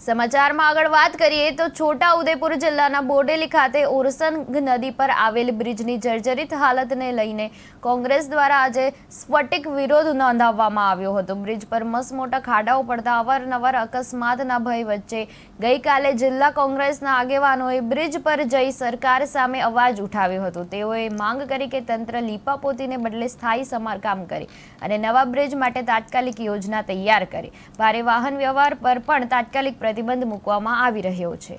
સમાચારમાં આગળ વાત કરીએ તો છોટા ઉદેપુર જિલ્લાના બોડેલી ખાતે ઓરસંગ નદી પર આવેલ બ્રિજની જર્જરિત હાલતને લઈને કોંગ્રેસ દ્વારા આજે સ્ફટિક વિરોધ નોંધાવવામાં આવ્યો હતો. બ્રિજ પર મસમોટા ખાડાઓ પડતા અવારનવાર અકસ્માતના ભય વચ્ચે ગઈકાલે જિલ્લા કોંગ્રેસના આગેવાનોએ બ્રિજ પર જઈ સરકાર સામે અવાજ ઉઠાવ્યો હતો. તેઓએ માંગ કરી કે તંત્ર લીપાપોતીને બદલે સ્થાયી સમારકામ કરે અને નવા બ્રિજ માટે તાત્કાલિક યોજના તૈયાર કરે. ભારે વાહન વ્યવહાર પર પણ તાત્કાલિક પ્રતિબંધ મૂકવામાં આવી રહ્યો છે.